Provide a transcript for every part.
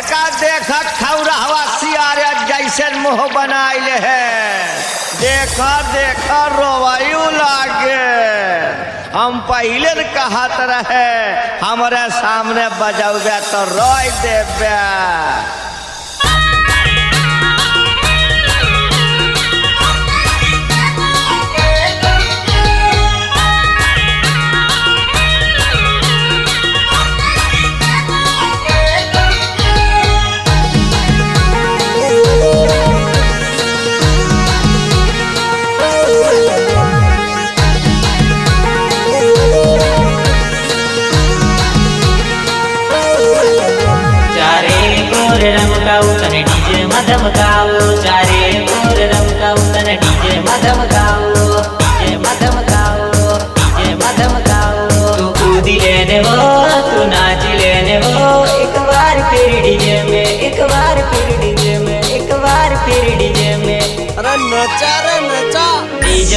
इनका देखा खौरहवा सियारे जैसे मुह बनाइले है। देख देख रोवायु लागे। हम पहले कहत रहे, हमारे सामने बजौबे तो रोई देबे।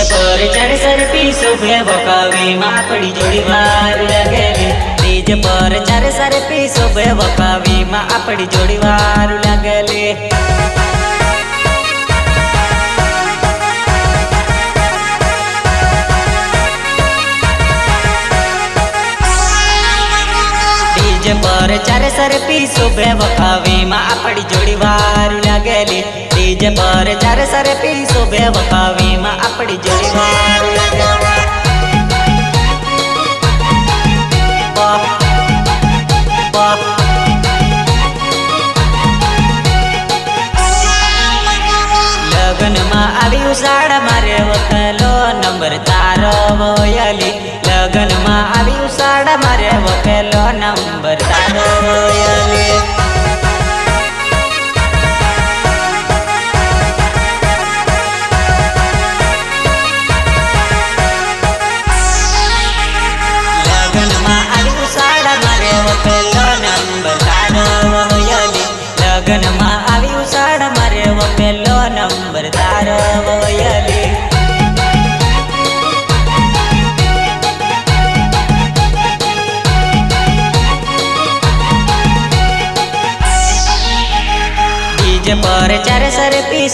પર ચડ સર પીસો ફે બકાવી માં પડી જોડી વાર લાગેલી ડીજે પર ચડ સર પીસો ફે બકાવી માં આપડી જોડી વાર લાગેલી ડીજે ચારે સર પીસો બે વખાવી, માં જોડી વાર લાગેલી. ડીજે પર ચારે સરે પી બે વખાવી, માં જોડી વાર આવ્યું સાડા મારે વકલો નંબર તારો વયલી. લગ્નમાં આવ્યું સાડા મારે વકલો નંબર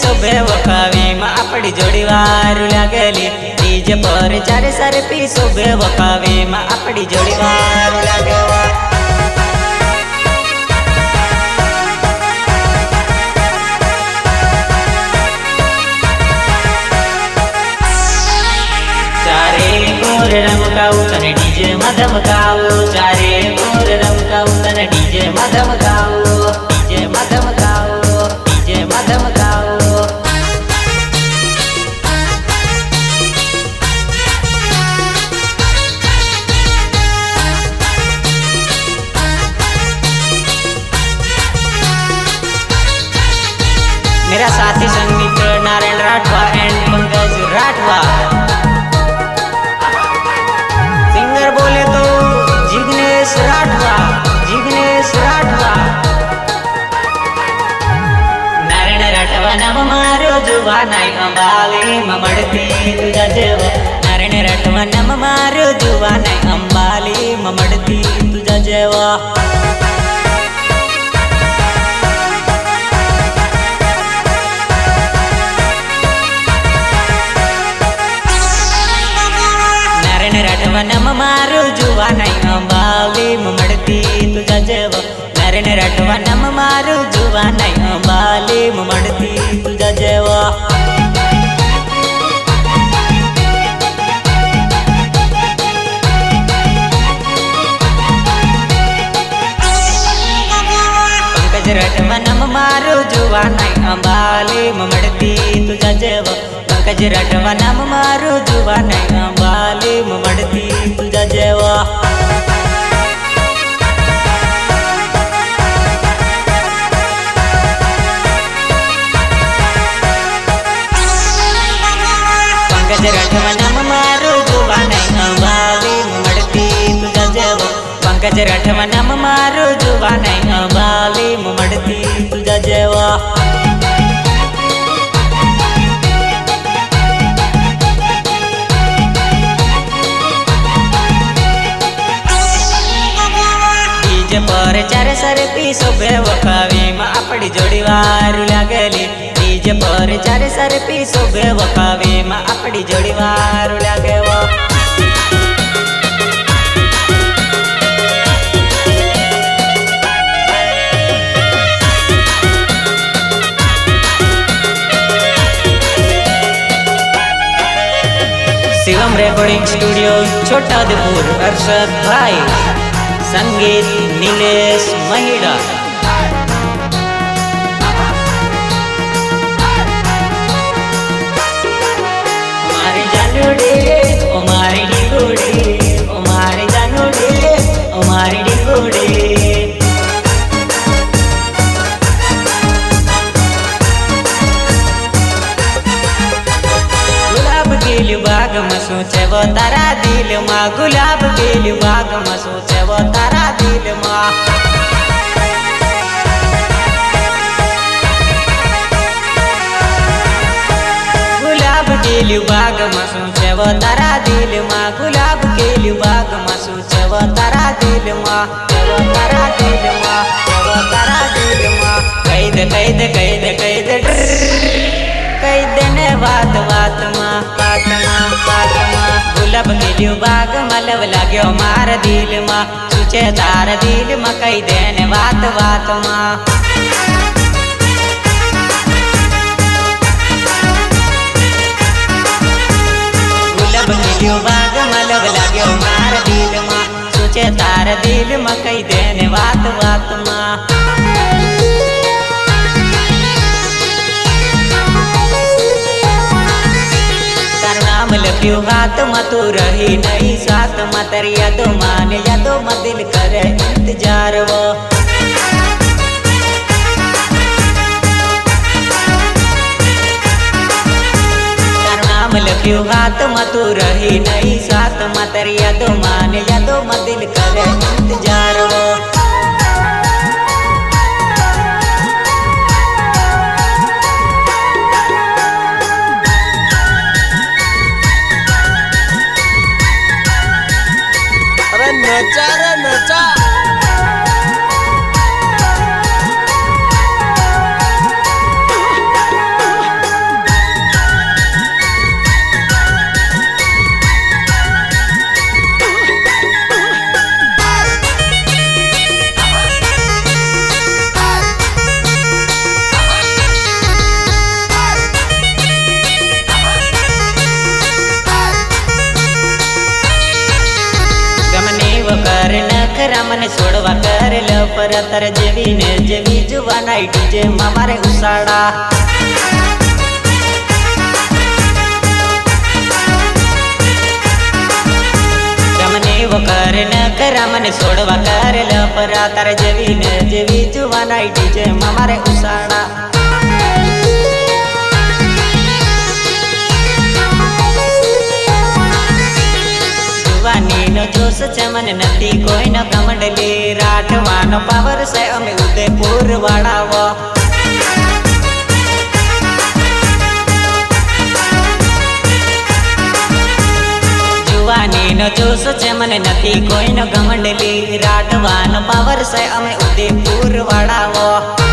સરે વખાવી માં આપડી જોડી વારું લાગેલી. ડીજે પર ચારે સારે પી બે વખાવી માં આપડી જોડી વારું લાગેલી. ચારે કોર રમકાવું તને ડીજે માં ધમકાવું. રાઠવા એન્ડ પંકજ રાઠવા. સિંગર મારો જુવાનાઈ અંબાલી મમડતી તુજા અંબાલી મમડતી તુજા જેવા तारो जुवा नयो बाले मड़ती तुझा जेवा मारो जुआ नयो बाले मड़ती तुझा जेवा पंकज रटवा नम मारो जुआ नयो પંકજ રાઠવા નામ મારું જોવા નહીં અંબાલી મમડતી તુજા જેવો પંકજ રાઠવા નામ મારું જોવા નહીં મળતી મમડતી તુજા જેવો ડીજે પર ચારે સરે પીસો બે વખાવીમાં આપણી જોડી વારું લાગેલી ડીજે પર જ્યારે સરે પીસો બે વખાવીમાં આપણી જોડી વારું લાગેવો શિવમ રેકોર્ડિંગ સ્ટુડિયો છોટાઉદેપુર અરશદ ભાઈ સંગીત નિલેશ મહિડા. બાગમાં શું છે તારા દિલમાં ગુલાબ ગેલ્યું બાગમાં શું છે તારા દિલમાં. ગેલ્યું બાગમાં શું છે તારા દિલમાં ગુલાબ ગેલ્યું બાગમાં શું છે તારા દિલમાં તારા દિલમાં તારા દિલમાં કહી દે કહી દે કહી દે કહી દે કહી દે ને વાત વાતમાં વાતમાં વાતમાં ગુલાબ ગેલ્યું બાગમાં લવ લાગ્યો મારા દિલમાં શું છે તારા દિલમાં કહી દે ને વાત વાતમાં ગુલાબ ગેલ્યો બાગમાં લવ લાગ્યો મારા દિલમાં શું છે તારા દિલમાં કહી દે ને વાત વાતમાં તારું નામ લખ્યું હાથમાં તું રહી નહીં સાથમાં તારી યાદોમાં ને યાદોમાં દિલ કરે ઇંતજાર नाम लखियो गात तो मतू रही नहीं, साथ मतरिया तो मान या तो मदिल करे इंतज़ार મને છોડવા કરે લ પર તર જેવી ને જેવી જુવાનાઈ ડીજે માં મારે ઉસાડા. વકર નખરા મને છોડવા કરે લ પર તર જેવી ને જેવી જુવાનાઈ ડીજે માં મારે ઉસાડા. જોશ છે મને નથી કોઈનો કમંડલી રાઠવાનો પાવર છે અમે ઉદયપુર વાળાવો જુવાનીનો જોશ છે મને નથી કોઈનો ઘમંડલી રાઠવાનો પાવર છે અમે ઉદયપુર વાળાવો